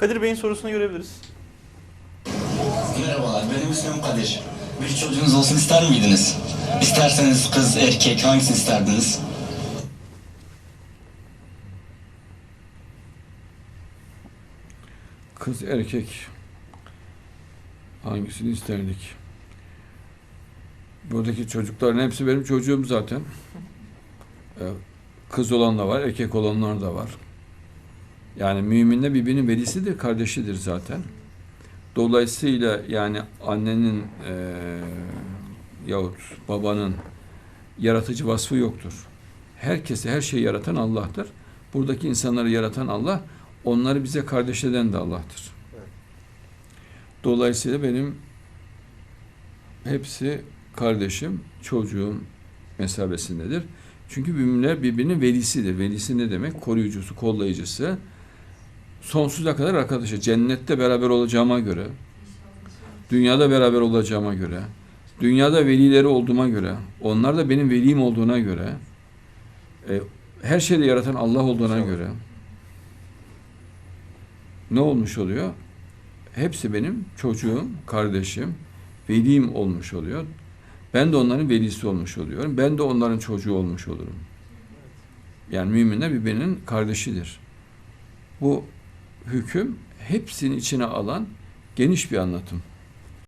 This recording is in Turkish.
Kadir Bey'in sorusunu görebiliriz. Merhabalar, benim ismim Kadir. Bir çocuğunuz olsun ister miydiniz? İsterseniz kız, erkek, hangisini isterdiniz? Kız erkek hangisini isterdik? Buradaki çocukların hepsi benim çocuğum zaten. Ee, Kız olan da var, erkek olanlar da var. Yani müminle birbirinin velisidir, kardeşidir zaten. Dolayısıyla yani annenin eee yahut babanın yaratıcı vasfı yoktur. Herkesi, her şeyi yaratan Allah'tır. Buradaki insanları yaratan Allah, onları bize kardeş eden de Allah'tır. Dolayısıyla benim hepsi kardeşim, çocuğum mesabesindedir. Çünkü müminler birbirinin velisidir. Velisi ne demek? Koruyucusu, kollayıcısı. Sonsuza kadar arkadaşı. Cennette beraber olacağıma göre, dünyada beraber olacağıma göre, dünyada velileri olduğuma göre, onlar da benim velim olduğuna göre, e, her şeyi yaratan Allah olduğuna göre ne olmuş oluyor? Hepsi benim çocuğum, kardeşim, velim olmuş oluyor. Ben de onların velisi olmuş oluyorum. Ben de onların çocuğu olmuş olurum. Yani müminler birbirinin kardeşidir. Bu hüküm hepsini içine alan geniş bir anlatım.